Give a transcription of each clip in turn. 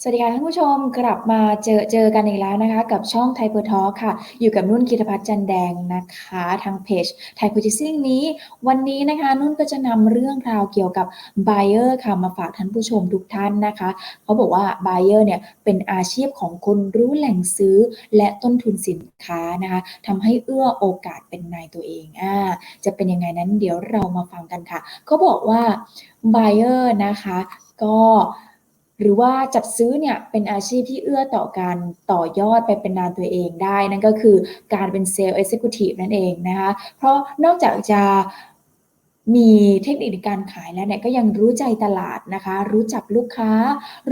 สวัสดีค่ะท่านผู้ชมกลับมาเจอเจอกันอีกแล้วนะคะ กับช่องไทย p พ r ทอค่ะ อยู่กับนุ่นกิตพัฒน์จันแดงนะคะ ทางเพจไทย p พ r จิซิ่งนี้ วันนี้นะคะนุ่นก็จะนำเรื่องราวเกี่ยวกับ Buyer ค่ะมาฝากท่านผู้ชมทุกท่านนะคะเขาบอกว่า Buyer เนี่ยเป็นอาชีพของคนรู้แหล่งซื้อและต้นทุนสินค้านะคะทำให้เอื้อโอกาสเป็นนายตัวเองอ่าจะเป็นยังไงนั้นเดี๋ยวเรามาฟังกันค่ะเขาบอกว่า Buyer นะคะ ก็ หรือว่าจัดซื้อเนี่ยเป็นอาชีพที่เอื้อต่อการต่อยอดไปเป็นนานตัวเองได้ นั่นก็คือการเป็นเซลล์เอ็กซิคิวทีฟนั่นเองนะคะเพราะนอกจากจะมีเทคนิคในการขายแล้วเนี่ยก็ยังรู้ใจตลาดนะคะ รู้จักลูกค้า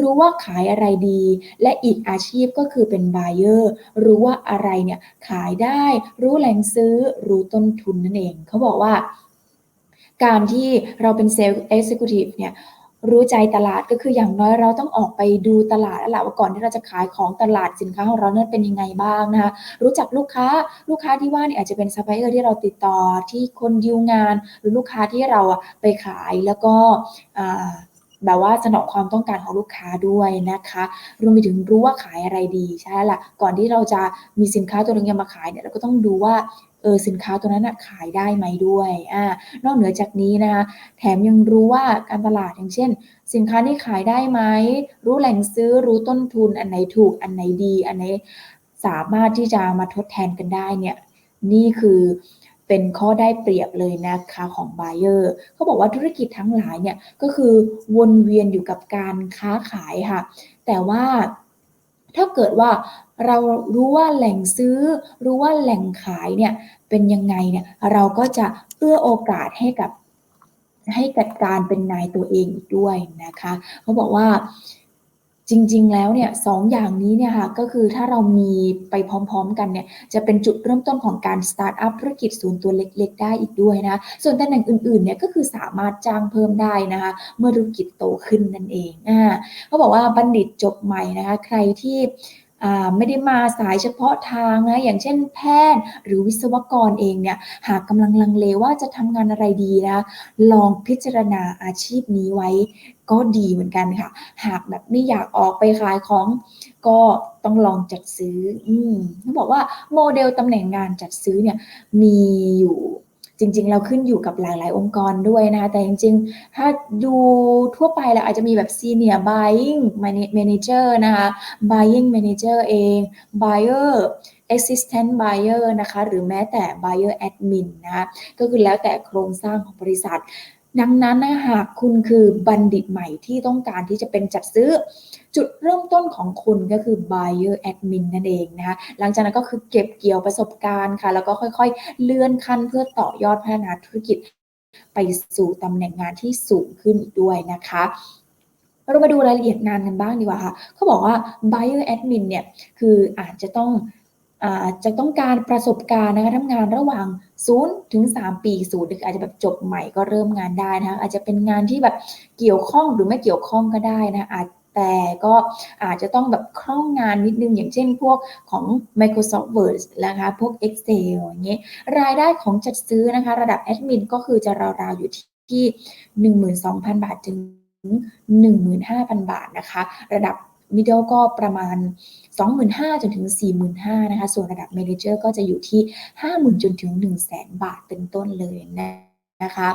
รู้ว่าขายอะไรดี และอีกอาชีพก็คือเป็นบ u เออร์รู้ว่าอะไรเนี่ยขายได้ รู้แหล่งซื้อ รู้ต้นทุนนั่นเอง เขาบอกว่า การที่เราเป็นเซลล์เอ็กซิคิวทีฟเนี่ย รู้ใจตลาดก็คืออย่างน้อยเราต้องออกไปดูตลาดแล้วแหละว่าก่อนที่เราจะขายของตลาดสินค้าของเราเนี่ยเป็นยังไงบ้างนะคะรู้จักลูกค้าลูกค้าที่ว่าเนี่ยอาจจะเป็นซัพพลายเออร์ที่เราติดต่อที่คนดิวงาน หรือลูกค้าที่เราไปขายแล้วก็แบบว่าสนองความต้องการของลูกค้าด้วยนะคะรวมไปถึงรู้ว่าขายอะไรดีใช่ล่ะก่อนที่เราจะมีสินค้าตัวนึงมาขายเนี่ยเราก็ต้องดูว่า เออสินค้าตัวนั้นขายได้ไหมด้วยอ่านอกเหนือจากนี้นะคะ แถมยังรู้ว่าการตลาดอย่างเช่น สินค้านี้ขายได้ไหมรู้แหล่งซื้อรู้ต้นทุนอันไหนถูกอันไหนดี อันไหนสามารถที่จะมาทดแทนกันได้เนี่ยนี่คือเป็นข้อได้เปรียบเลยนะคะของ buyer เขาบอกว่าธุรกิจทั้งหลายเนี่ยก็คือวนเวียนอยู่กับการค้าขายค่ะ แต่ว่า ถ้าเกิดว่าเรารู้ว่าแหล่งซื้อ รู้ว่าแหล่งขายเนี่ยเป็นยังไงเนี่ยเราก็จะเอื้อโอกาสให้กับให้กัดการเป็นนายตัวเองด้วยนะคะเขาบอกว่า จริง ๆ แล้วเนี่ยสองอย่างนี้เนี่ยค่ะก็คือถ้าเรามีไปพร้อม ๆ กันเนี่ยจะเป็นจุดเริ่มต้นของการสตาร์ทอัพธุรกิจศูนย์ตัวเล็ก ๆ ได้อีกด้วยนะส่วนตำแหน่งอื่นๆเนี่ยก็คือสามารถจ้างเพิ่มได้นะคะ เมื่อธุรกิจโตขึ้นนั่นเองอ่าเขาบอกว่าบัณฑิตจบใหม่นะคะ ใครที่ ไม่ได้มาสายเฉพาะทางนะอย่างเช่นแพทย์หรือวิศวกรเองเนี่ยหากกำลังลังเลว่าจะทำงานอะไรดีนะลองพิจารณาอาชีพนี้ไว้ก็ดีเหมือนกันค่ะ หากแบบไม่อยากออกไปขายของ ก็ต้องลองจัดซื้อ อืมต้องบอกว่าโมเดลตำแหน่งงานจัดซื้อเนี่ยมีอยู่ จริง ๆ เราขึ้นอยู่กับหลาย ๆ องค์กรด้วยนะคะแต่จริง ๆ ถ้าดูทั่วไปแล้วอาจจะมีแบบ senior buying manager นะคะ buying manager เอง buyer assistant buyer นะคะ หรือแม้แต่ buyer admin นะคะก็คือแล้วแต่โครงสร้างของบริษัท ดังนั้นนะหากคุณคือบัณฑิตใหม่ที่ต้องการที่จะเป็นจัดซื้อ จุดเริ่มต้นของคุณก็คือ buyer admin นั่นเองนะคะหลังจากนั้นก็คือเก็บเกี่ยวประสบการณ์ค่ะ แล้วก็ค่อยๆ เลื่อนขั้นเพื่อต่อยอดพัฒนาธุรกิจ ไปสู่ตำแหน่งงานที่สูงขึ้นอีกด้วยนะคะเรามาดูรายละเอียดงานกันบ้างดีกว่าค่ะเขาบอกว่า buyer admin เนี่ยคืออาจจะต้อง อาจจะต้องการประสบการณ์นะคะทำงานระหว่าง0ถึง3ปีศูนย์หรืออาจจะแบบจบใหม่ก็เริ่มงานได้นะคะอาจจะเป็นงานที่แบบเกี่ยวข้องหรือไม่เกี่ยวข้องก็ได้นะอาจแต่ก็อาจจะต้องแบบคล่องงานนิดนึง อย่างเช่นพวกของ Microsoft Word นะคะพวก Excel อย่างเงี้ยรายได้ของจัดซื้อนะคะ ระดับแอดมินก็คือจะราวๆอยู่ที่ 12,000 บาทถึง 15,000 บาทนะคะ ระดับ middle ก็ประมาณ 25,000จนถึง 45,000นะคะ ส่วนระดับ manager ก็จะอยู่ที่ 50,000จนถึง 100,000 บาทเป็นต้นเลยนะคะ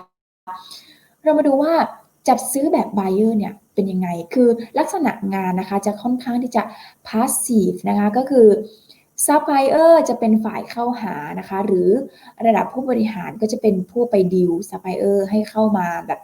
เรามาดูว่าจัดซื้อแบบ buyer เนี่ยเป็นยังไง คือลักษณะงานนะคะจะค่อนข้างที่จะ passive นะคะ ก็คือ ซัพพลายเออร์จะเป็นฝ่ายเข้าหานะคะ หรือระดับผู้บริหารก็จะเป็นผู้ไปดิวซัพพลายเออร์ให้เข้ามาแบบ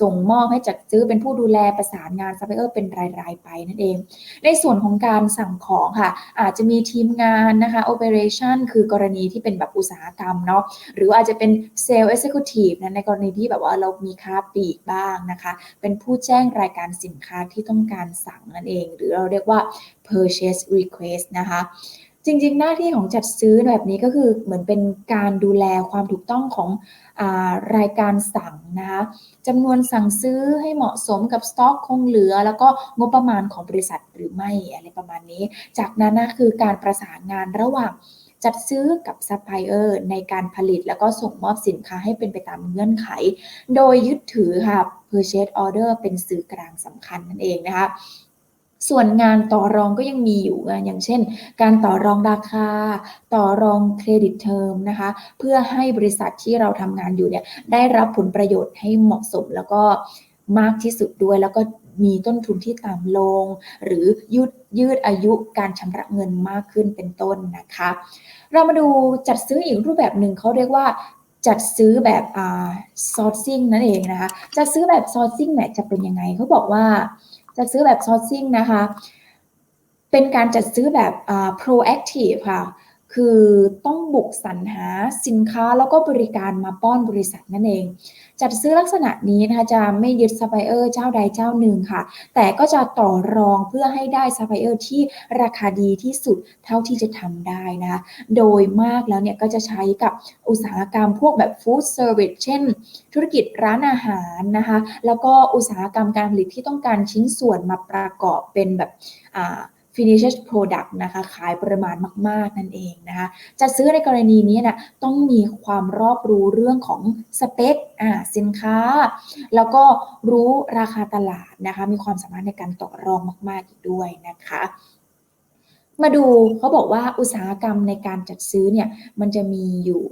ส่งมอบให้จัดซื้อเป็นผู้ดูแลประสานงานซัพพลายเออร์เป็นรายๆไปนั่นเอง ในส่วนของการสั่งของค่ะ อาจจะมีทีมงานนะคะโอเปอเรชันคือกรณีที่เป็นแบบอุตสาหกรรมเนาะหรืออาจจะเป็นเซลล์เอ็กซิคิวทีฟนะในกรณีที่แบบว่าเรามีค้าปลีกบ้างนะคะ เป็นผู้แจ้งรายการสินค้าที่ต้องการสั่งนั่นเอง หรือเราเรียกว่า purchase request นะคะ จริง ๆ หน้าที่ของจัดซื้อแบบนี้ก็คือเหมือนเป็นการดูแลความถูกต้องของรายการสั่งนะคะจำนวนสั่งซื้อให้เหมาะสมกับสต็อกคงเหลือ แล้วก็งบประมาณของบริษัทหรือไม่อะไรประมาณนี้ จากนั้นนะคือการประสานงานระหว่างจัดซื้อกับซัพพลายเออร์ในการผลิตแล้วก็ส่งมอบสินค้าให้เป็นไปตามเงื่อนไข โดยยึดถือค่ะ purchase order เป็นสื่อกลางสำคัญนั่นเองนะคะ ส่วนงานต่อรองก็ยังมีอยู่อย่างเช่น การต่อรองราคา ต่อรองเครดิตเทอมนะคะ เพื่อให้บริษัทที่เราทำงานอยู่เนี่ยได้รับผลประโยชน์ให้เหมาะสมแล้วก็มากที่สุดด้วยแล้วก็มีต้นทุนที่ต่ำลง หรือยืดยืดอายุการชำระเงินมากขึ้นเป็นต้นนะคะ เรามาดูจัดซื้ออีกรูปแบบหนึ่งเขาเรียกว่าจัดซื้อแบบอ่า sourcing นั่นเองนะคะจัดซื้อแบบ sourcing เนี่ยจะเป็นยังไงเขาบอกว่า จัดซื้อแบบ sourcing นะคะ เป็นการจัดซื้อแบบ proactive ค่ะ คือต้องบุกสรรหาสินค้าแล้วก็บริการมาป้อนบริษัทนั่นเอง จัดซื้อลักษณะนี้นะคะจะไม่ยึดซัพพลายเออร์เจ้าใดเจ้าหนึ่งค่ะ แต่ก็จะต่อรองเพื่อให้ได้ซัพพลายเออร์ที่ราคาดีที่สุดเท่าที่จะทำได้นะคะโดยมากแล้วเนี่ยก็จะใช้กับอุตสาหกรรมพวกแบบฟู้ดเซอร์วิสเช่น ธุรกิจร้านอาหารนะคะ แล้วก็อุตสาหกรรมการผลิตที่ต้องการชิ้นส่วนมาประกอบเป็นแบบอ่า finished product นะคะขายปริมาณมาก ๆ นั่นเองนะคะจะซื้อในกรณีนี้นะต้องมีความรอบรู้เรื่องของสเปคอ่าสินค้า แล้วก็รู้ราคาตลาดนะคะมีความสามารถในการต่อรองมาก ๆ อีกด้วยนะคะมาดูเขาบอกว่าอุตสาหกรรมในการจัดซื้อเนี่ยมันจะมีอยู่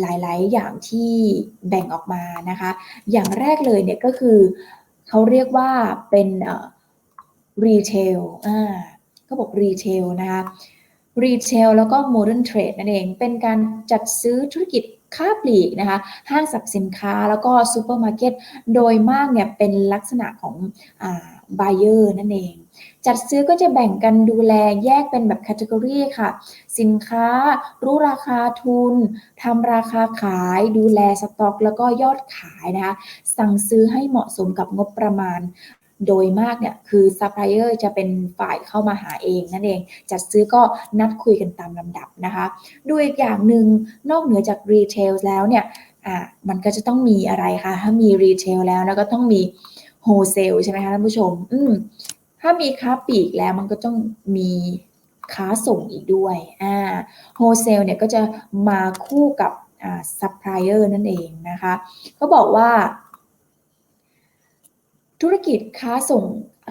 หลาย ๆ อย่างที่แบ่งออกมานะคะ อย่างแรกเลยเนี่ยก็คือเขาเรียกว่าเป็นรีเทลอ่า ก็บอกรีเทลนะคะรีเทลแล้วก็โมเดิร์นเทรดนั่นเอง เป็นการจัดซื้อธุรกิจค้าปลีกนะคะ ห้างสรรพสินค้าแล้วก็ซูเปอร์มาร์เก็ต โดยมากเนี่ยเป็นลักษณะของบายเออร์นั่นเอง จัดซื้อก็จะแบ่งกันดูแลแยกเป็นแบบแคตตากรีค่ะ สินค้า รู้ราคาทุนทำราคาขาย ดูแลสต็อก แล้วก็ยอดขายนะคะ สั่งซื้อให้เหมาะสมกับงบประมาณ โดยมากเนี่ยคือซัพพลายเออร์จะเป็นฝ่ายเข้ามาหาเองนั่นเอง จัดซื้อก็นัดคุยกันตามลำดับนะคะ ดูอีกอย่างหนึ่งนอกเหนือจากรีเทลแล้วเนี่ยอ่ามันก็จะต้องมีอะไรคะถ้ามีรีเทลแล้วแล้วก็ต้องมีโฮเซลใช่ไหมคะท่านผู้ชม อืมถ้ามีค้าปลีกแล้วมันก็ต้องมีค้าส่งอีกด้วย อ่า โฮเซลเนี่ยก็จะมาคู่กับ อ่าซัพพลายเออร์นั่นเองนะคะเขาบอกว่า ธุรกิจค้าส่ง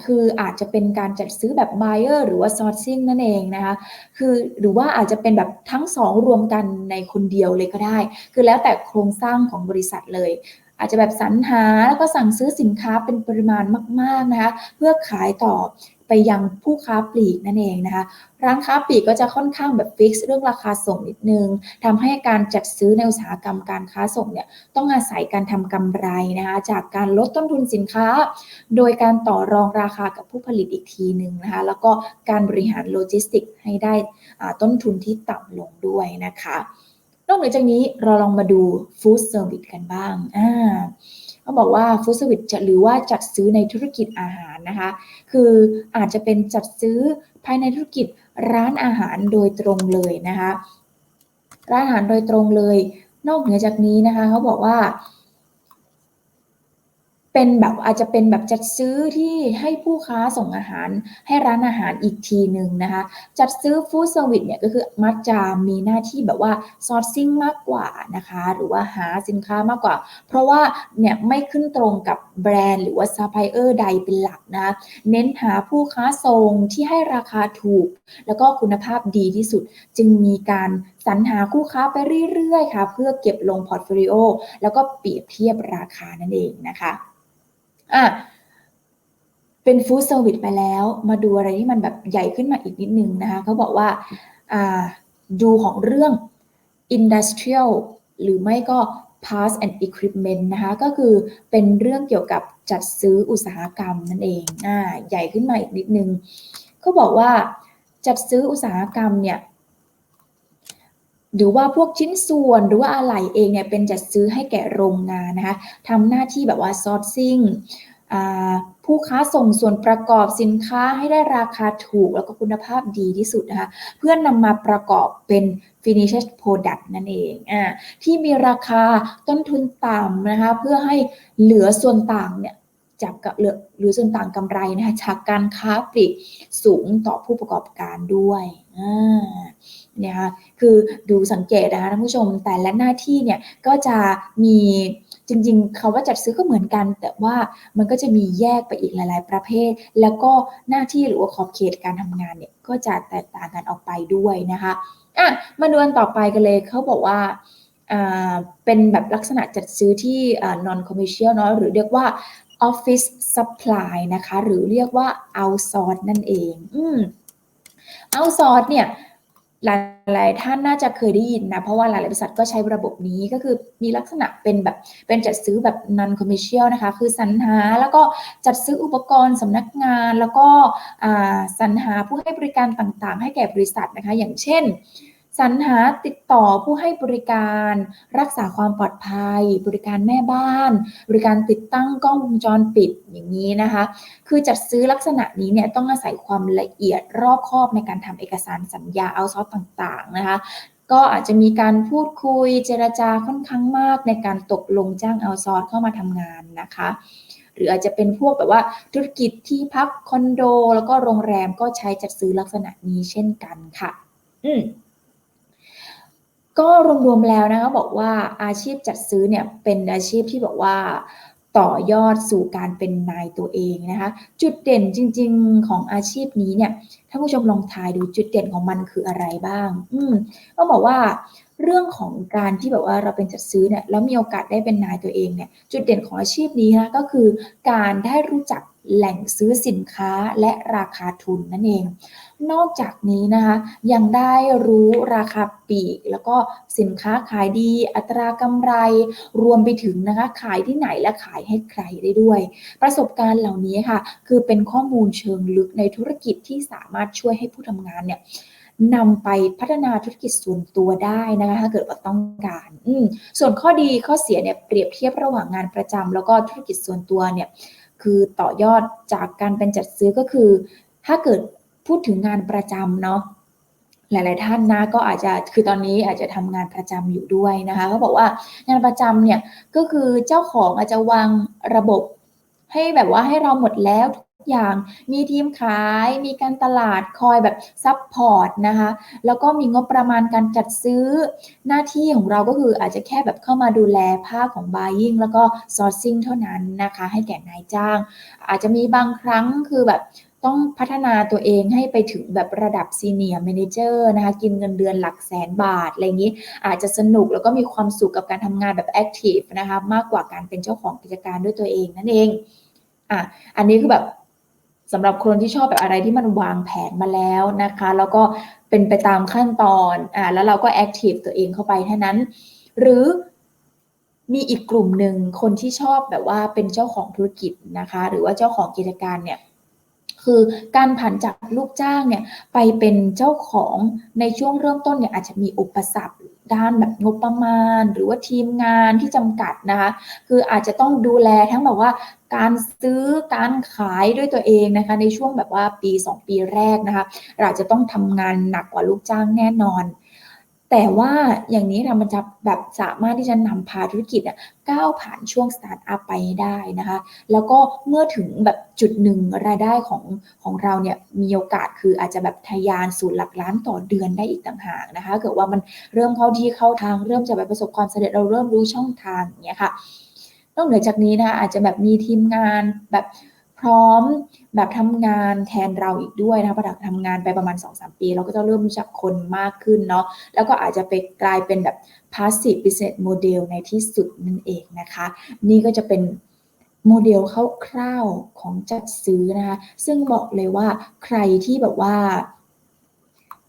คืออาจจะเป็นการจัดซื้อแบบ buyer หรือว่า sourcing นั่นเองนะคะ คือหรือว่าอาจจะเป็นแบบทั้งสองรวมกันในคนเดียวเลยก็ได้ คือแล้วแต่โครงสร้างของบริษัทเลย อาจจะแบบสรรหาแล้วก็สั่งซื้อสินค้าเป็นปริมาณมาก ๆนะคะ เพื่อขายต่อ ไปยังผู้ค้าปลีกนั่นเองนะคะ ร้านค้าปลีกก็จะค่อนข้างแบบฟิกซ์เรื่องราคาส่งนิดนึงทำให้การจัดซื้อในอุตสาหกรรมการค้าส่งเนี่ยต้องอาศัยการทำกำไรนะคะจากการลดต้นทุนสินค้า โดยการต่อรองราคากับผู้ผลิตอีกทีหนึ่งนะคะแล้วก็การบริหารโลจิสติกให้ได้ต้นทุนที่ต่ำลงด้วยนะคะ นอกจากนี้เราลองมาดูฟู้ดเซอร์วิสกันบ้างอ่า เขาบอกว่าฟู้ดสวิตจะหรือว่าจัดซื้อในธุรกิจอาหารนะคะ คืออาจจะเป็นจัดซื้อภายในธุรกิจร้านอาหารโดยตรงเลยนะคะ ร้านอาหารโดยตรงเลย นอกเหนือจากนี้นะคะเขาบอกว่า เป็นแบบอาจจะเป็นแบบจัดซื้อที่ให้ผู้ค้าส่งอาหารให้ร้านอาหารอีกทีหนึ่งนะคะ จัดซื้อฟู้ดเซอร์วิสเนี่ยก็คือมักจะมีหน้าที่แบบว่าซอร์ซิ่งมากกว่านะคะ หรือว่าหาสินค้ามากกว่า เพราะว่าเนี่ยไม่ขึ้นตรงกับแบรนด์หรือว่าซัพพลายเออร์ใดเป็นหลักนะเน้นหาผู้ค้าส่งที่ให้ราคาถูก แล้วก็คุณภาพดีที่สุด จึงมีการสรรหาคู่ค้าไปเรื่อยๆค่ะ เพื่อเก็บลงพอร์ตโฟลิโอแล้วก็เปรียบเทียบราคานั่นเองนะคะ อะเป็นฟู้ดเซอร์วิสไปแล้ว มาดูอะไรที่มันแบบใหญ่ขึ้นมาอีกนิดนึงนะคะเขาบอกว่าอ่าดูของเรื่อง industrial หรือไม่ก็ parts and equipment นะคะ ก็คือเป็นเรื่องเกี่ยวกับจัดซื้ออุตสาหกรรมนั่นเองอ่าใหญ่ขึ้นมาอีกนิดนึงเขาบอกว่าจัดซื้ออุตสาหกรรมเนี่ย หรือว่าพวกชิ้นส่วนหรือว่าอะไหล่เองเนี่ยเป็นจัดซื้อให้แก่โรงงานนะคะทำหน้าที่แบบว่าซอร์ซิ่งผู้ค้าส่งส่วนประกอบสินค้าให้ได้ราคาถูกแล้วก็คุณภาพดีที่สุดนะคะเพื่อนนำมาประกอบเป็น finished product นั่นเองอ่าที่มีราคาต้นทุนต่ำนะคะเพื่อให้เหลือส่วนต่างเนี่ย จากหรือหรือส่วนต่างกำไรนะคะจากการค้าปลีกสูงต่อผู้ประกอบการด้วยเนี่ยค่ะคือดูสังเกตนะคะท่านผู้ชมแต่และหน้าที่เนี่ยก็จะมีจริงๆคาว่าจัดซื้อก็เหมือนกัน แต่ว่ามันก็จะมีแยกไปอีกหลาย ๆ ประเภท แล้วก็หน้าที่หรือว่าขอบเขตการทำงานเนี่ยก็จะแตกต่างกันออกไปด้วยนะคะอะมาดูอันต่อไปกันเลยเขาบอกว่าเป็นแบบลักษณะจัดซื้อที่ non commercial เนาะหรือเรียกว่า office supply นะคะ หรือเรียกว่า outsource นั่นเอง อืม outsource เนี่ยหลาย ๆ ท่านน่าจะเคยได้ยินนะ เพราะว่าหลาย ๆ บริษัทก็ใช้ระบบนี้ก็คือมีลักษณะเป็นแบบเป็นจัดซื้อแบบ non commercial นะคะ คือสรรหาแล้วก็จัดซื้ออุปกรณ์สำนักงาน แล้วก็สรรหาผู้ให้บริการต่าง ๆ ให้แก่บริษัทนะคะ อย่างเช่น สรรหาติดต่อผู้ให้บริการ รักษาความปลอดภัย บริการแม่บ้าน บริการติดตั้งกล้องวงจรปิดอย่างนี้นะคะ คือจัดซื้อลักษณะนี้เนี่ยต้องอาศัยความละเอียดรอบคอบในการทำเอกสารสัญญาเอาซอสต่างๆนะคะก็อาจจะมีการพูดคุยเจรจาค่อนข้างมากในการตกลงจ้างเอาซอสเข้ามาทำงานนะคะ หรืออาจจะเป็นพวกแบบว่าธุรกิจที่พักคอนโด แล้วก็โรงแรมก็ใช้จัดซื้อลักษณะนี้เช่นกันค่ะ อืม ก็รวมๆแล้วนะคะบอกว่าอาชีพจัดซื้อเนี่ยเป็นอาชีพที่บอกว่าต่อยอดสู่การเป็นนายตัวเองนะคะ จุดเด่นจริง ๆของอาชีพนี้เนี่ยถ้านผู้ชมลองทายดูจุดเด่นของมันคืออะไรบ้าง อืมก็บอกว่าเรื่องของการที่แบบว่าเราเป็นจัดซื้อเนี่ยแล้วมีโอกาสได้เป็นนายตัวเองเนี่ย จุดเด่นของอาชีพนี้นะก็คือการได้รู้จัก แหล่งซื้อสินค้าและราคาทุนนั่นเอง นอกจากนี้นะคะยังได้รู้ราคาปีก แล้วก็สินค้าขายดี อัตรากำไร รวมไปถึงนะคะขายที่ไหนและขายให้ใครได้ด้วย ประสบการณ์เหล่านี้ค่ะ คือเป็นข้อมูลเชิงลึกในธุรกิจที่สามารถช่วยให้ผู้ทำงานเนี่ยนำไปพัฒนาธุรกิจส่วนตัวได้นะคะถ้าเกิดว่าต้องการอืส่วนข้อดีข้อเสียเนี่ยเปรียบเทียบระหว่างงานประจำแล้วก็ธุรกิจส่วนตัวเนี่ย คือต่อยอดจากการเป็นจัดซื้อก็คือ ถ้าเกิดพูดถึงงานประจำเนาะหลาย ๆ ท่านนะก็อาจจะคือตอนนี้อาจจะทำงานประจำอยู่ด้วยนะคะเขาบอกว่างานประจำเนี่ยก็คือเจ้าของอาจจะวางระบบ ให้แบบว่าให้เราหมดแล้ว อย่างมีทีมขายมีการตลาดคอยแบบซับพอร์ตนะคะแล้วก็มีงบประมาณการจัดซื้อหน้าที่ของเราก็คืออาจจะแค่แบบเข้ามาดูแลภาคของ buying แล้วก็ sourcing เท่านั้นนะคะให้แก่นายจ้าง อาจจะมีบางครั้งคือแบบต้องพัฒนาตัวเองให้ไปถึงแบบระดับซีเนียร์แมเนเจอร์นะคะกินเงินเดือนหลักแสนบาทอะไรอย่างนี้ อาจจะสนุกแล้วก็มีความสุขกับการทำงานแบบแอคทีฟนะคะมากกว่าการเป็นเจ้าของกิจการด้วยตัวเองนั่นเองอะอันนี้คือแบบ สำหรับคนที่ชอบแบบอะไรที่มันวางแผนมาแล้วนะคะ แล้วก็เป็นไปตามขั้นตอนอ่าแล้วเราก็แอคทีฟตัวเองเข้าไปเท่านั้น หรือมีอีกกลุ่มหนึ่งคนที่ชอบแบบว่าเป็นเจ้าของธุรกิจนะคะ หรือว่าเจ้าของกิจการเนี่ยคือการผันจากลูกจ้างเนี่ยไปเป็นเจ้าของในช่วงเริ่มต้นเนี่ยอาจจะมีอุปสรรค ด้านแบบงบประมาณ หรือว่าทีมงานที่จำกัดนะคะ คืออาจจะต้องดูแลทั้งแบบว่าการซื้อการขายด้วยตัวเองนะคะ ในช่วงแบบว่าปี 2 ปีแรกนะคะ เราจะต้องทำงานหนักกว่าลูกจ้างแน่นอน แต่ว่าอย่างนี้เรามันจะแบบสามารถที่จะนำพาธุรกิจก้าวผ่านช่วงสตาร์ทอัพไปได้นะคะ แล้วก็เมื่อถึงแบบจุดหนึ่งรายได้ของของเราเนี่ยมีโอกาสคืออาจจะแบบทะยานสู่หลักล้านต่อเดือนได้อีกต่างหากนะคะ เกิดว่ามันเริ่มเข้าที่เข้าทางเริ่มจะแบบประสบความสำเร็จเราเริ่มรู้ช่องทางอย่างเงี้ยค่ะนอกเหนือจากนี้นะคะอาจจะแบบมีทีมงานแบบ พร้อมแบบทำงานแทนเราอีกด้วยนะพอทำงานไปประมาณ 2-3 ปี เราก็จะเริ่มรู้จักคนมากขึ้นเนาะแล้วก็อาจจะไปกลายเป็นแบบ passive business model ในที่สุดนั่นเองนะคะ นี่ก็จะเป็นโมเดลคร่าวๆของจัดซื้อนะคะซึ่งบอกเลยว่าใครที่แบบว่า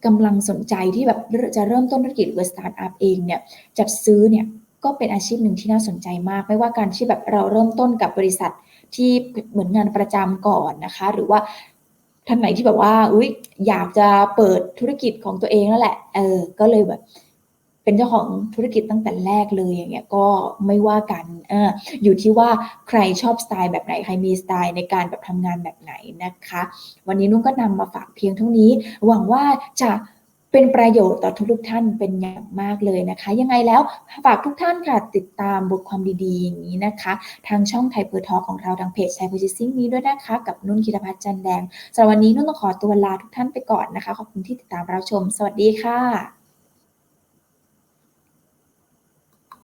กำลังสนใจที่แบบจะเริ่มต้นธุรกิจหรือสตาร์ทอัพเองเนี่ยจัดซื้อเนี่ยก็เป็นอาชีพหนึ่งที่น่าสนใจมาก ไม่ว่าการที่แบบเราเริ่มต้นกับบริษัท ที่เหมือนงานประจำก่อนนะคะ หรือว่าท่านไหนที่แบบว่าอุ้ยอยากจะเปิดธุรกิจของตัวเองนั่นแหละเออก็เลยแบบเป็นเจ้าของธุรกิจตั้งแต่แรกเลยอย่างเงี้ยก็ไม่ว่ากันออยู่ที่ว่าใครชอบสไตล์แบบไหนใครมีสไตล์ในการแบบทำงานแบบไหนนะคะ วันนี้นุ่งก็นำมาฝากเพียงเท่านี้ หวังว่าจะ เป็นประโยชน์ต่อทุกๆท่านเป็นอย่างมากเลยนะคะ ยังไงแล้วฝากทุกท่านค่ะติดตามบทความดีๆอย่างนี้นะคะ ทางช่องไทยเพิร์ทอของเราทางเพจไทยเพูจิซิ่งนี้ด้วยนะคะ กับนุ่นคิรพัฒน์จันแดงสำหรับวันนี้นุ่นต้องขอตัวลาทุกท่านไปก่อนนะคะ ขอบคุณที่ติดตามรับชม สวัสดีค่ะ